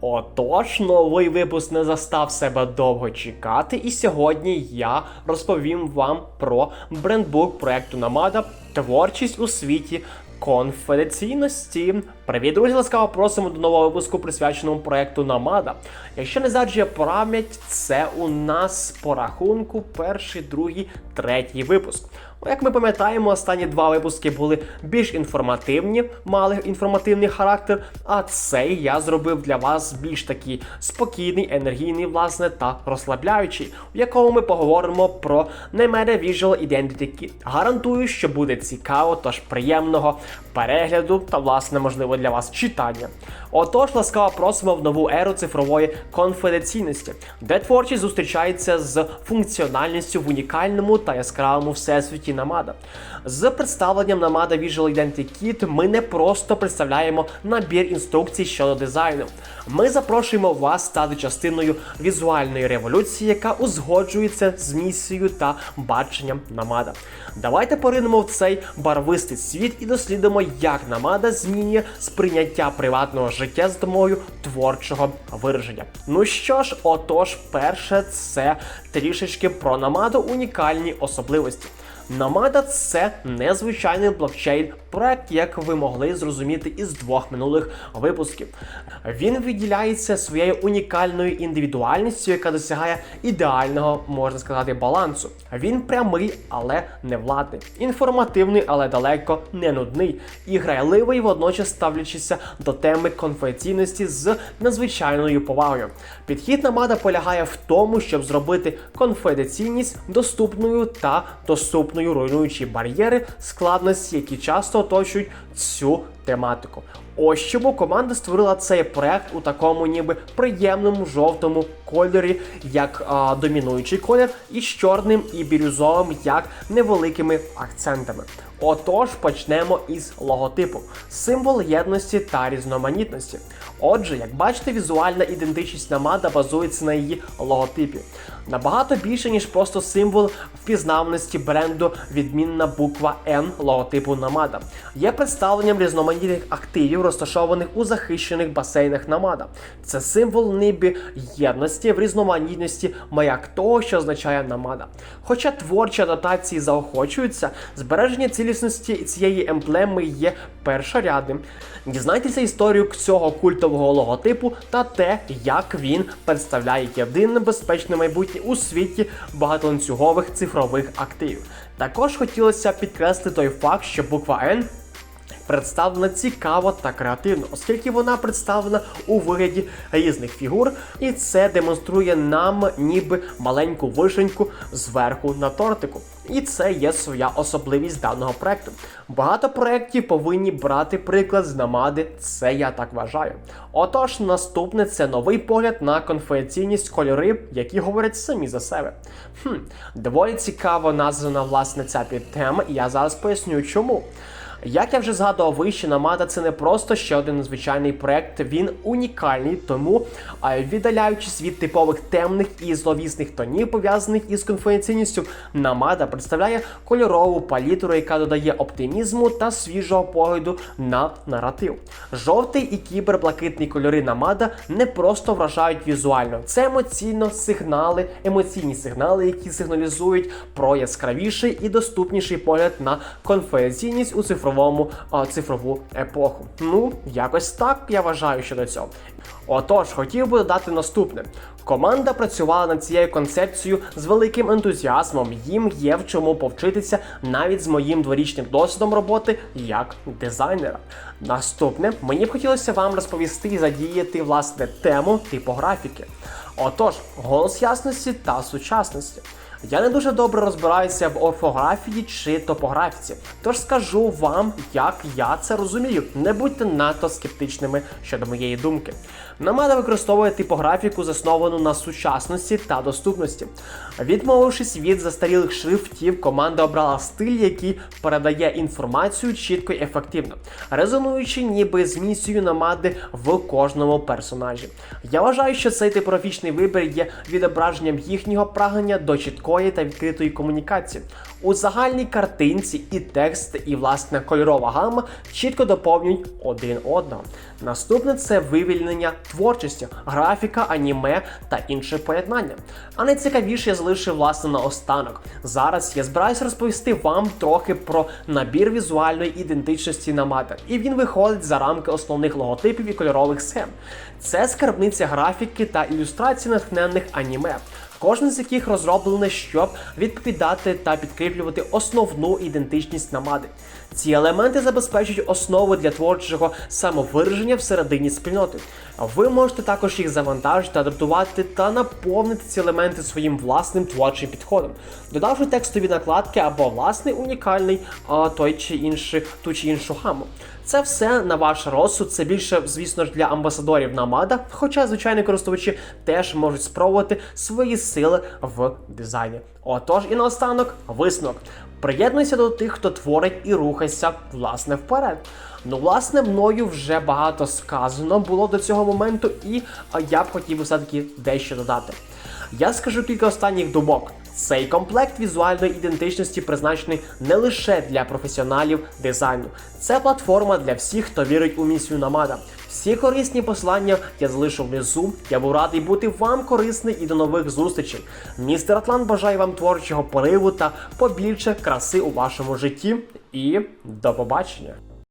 Отож, новий випуск не застав себе довго чекати, і сьогодні я розповім вам про брендбук проекту Намада Творчість у світі конфіденційності. Привіт, друзі! Ласкаво просимо до нового випуску, присвяченому проекту Намада. Якщо не заджує пам'ять, це у нас по рахунку перший, другий, третій випуск. Як ми пам'ятаємо, останні два випуски були більш інформативні, мали інформативний характер. А цей я зробив для вас більш такий спокійний, енергійний, власне, та розслабляючий, у якому ми поговоримо про Nemera Visual Identity Kit. Гарантую, що буде цікаво, тож приємного перегляду та, власне, можливо, для вас читання. Отож, ласкаво просимо в нову еру цифрової конфіденційності, де творчість зустрічається з функціональністю в унікальному та яскравому всесвіті Намада. З представленням Namada Visual Identity Kit ми не просто представляємо набір інструкцій щодо дизайну. Ми запрошуємо вас стати частиною візуальної революції, яка узгоджується з місією та баченням Намада. Давайте поринемо в цей барвистий світ і дослідимо, як Намада змінює сприйняття приватного життя з домою творчого вираження. Ну що ж, отож, перше, це трішечки про Намаду унікальні особливості. Намада це незвичайний блокчейн проект, як ви могли зрозуміти із двох минулих випусків. Він виділяється своєю унікальною індивідуальністю, яка досягає ідеального, можна сказати, балансу. Він прямий, але не владний, інформативний, але далеко не нудний, і грайливий, водночас ставлячися до теми конфіденційності з надзвичайною повагою. Підхід Намада полягає в тому, щоб зробити конфіденційність доступною та доступною, руйнуючи бар'єри складності, які часто оточують цю тематику. Ось чому команда створила цей проект у такому ніби приємному жовтому кольорі, як а, домінуючий колір, і з чорним і бірюзовим, як невеликими акцентами. Отож, почнемо із логотипу, символ єдності та різноманітності. Отже, як бачите, візуальна ідентичність Намада базується на її логотипі. Набагато більше, ніж просто символ впізнавності бренду відмінна буква N логотипу Намада. Є представленням різноманітних активів, розташованих у захищених басейнах Намада. Це символ ніби єдності в різноманітності маяк того, що означає Намада. Хоча творчі адаптації заохочуються, збереження цілісності цієї емблеми є першорядним. Дізнайтеся історію цього культового логотипу та те, як він представляє єдине безпечне майбутнє у світі багатоланцюгових цифрових активів. Також хотілося підкреслити той факт, що буква N представлена цікаво та креативно, оскільки вона представлена у вигляді різних фігур, і це демонструє нам ніби маленьку вишеньку зверху на тортику. І це є своя особливість даного проекту. Багато проєктів повинні брати приклад з намади, це я так вважаю. Отож, наступне це новий погляд на конфіденційність кольори, які говорять самі за себе. Хм, доволі цікаво названа власне ця підтема, і я зараз поясню чому. Як я вже згадував вище, Намада це не просто ще один незвичайний проект, він унікальний, тому віддаляючись від типових темних і зловісних тонів, пов'язаних із конфіденційністю, Намада представляє кольорову палітру, яка додає оптимізму та свіжого погляду на наратив. Жовтий і кіберблакитний кольори Намада не просто вражають візуально, це емоційно сигнали, емоційні сигнали, які сигналізують про яскравіший і доступніший погляд на конфіденційність у цифровому цифровому а, цифрову епоху. Ну, якось так я вважаю щодо цього. Отож, хотів би додати наступне. Команда працювала над цією концепцією з великим ентузіазмом. Їм є в чому повчитися навіть з моїм дворічним досвідом роботи як дизайнера. Наступне мені б хотілося вам розповісти і задіяти власне тему типографіки. Отож, голос ясності та сучасності. Я не дуже добре розбираюся в орфографії чи топографіці, тож скажу вам, як я це розумію. Не будьте надто скептичними щодо моєї думки. Намада використовує типографіку, засновану на сучасності та доступності. Відмовившись від застарілих шрифтів, команда обрала стиль, який передає інформацію чітко і ефективно, резонуючи ніби з місією намади в кожному персонажі. Я вважаю, що цей типографічний вибір є відображенням їхнього прагнення до чіткої та відкритої комунікації. У загальній картинці і текст, і власне кольорова гама чітко доповнюють один одного. Наступне це вивільнення творчості, графіка, аніме та інше поєднання. А найцікавіше я залишив власне наостанок. Зараз я збираюся розповісти вам трохи про набір візуальної ідентичності Намада, і він виходить за рамки основних логотипів і кольорових схем. Це скарбниця графіки та ілюстрацій натхненних аніме. Кожен з яких розроблений, щоб відповідати та підкріплювати основну ідентичність намади. Ці елементи забезпечують основу для творчого самовираження всередині спільноти. Ви можете також їх завантажити, адаптувати та наповнити ці елементи своїм власним творчим підходом, додавши текстові накладки або власний унікальний а, той чи інший ту чи іншу гаму. Це все на ваш розсуд. Це більше, звісно ж, для амбасадорів намада. Хоча звичайні користувачі теж можуть спробувати свої сили в дизайні. Отож, і наостанок висновок. Приєднуйся до тих, хто творить і рухайся власне вперед. Ну, власне, мною вже багато сказано було до цього моменту, і я б хотів все-таки дещо додати. Я скажу кілька останніх думок. Цей комплект візуальної ідентичності призначений не лише для професіоналів дизайну. Це платформа для всіх, хто вірить у місію Намада. Всі корисні послання я залишу внизу. Я був радий бути вам корисний і до нових зустрічей. Містер Атлант бажає вам творчого пориву та побільше краси у вашому житті. І до побачення!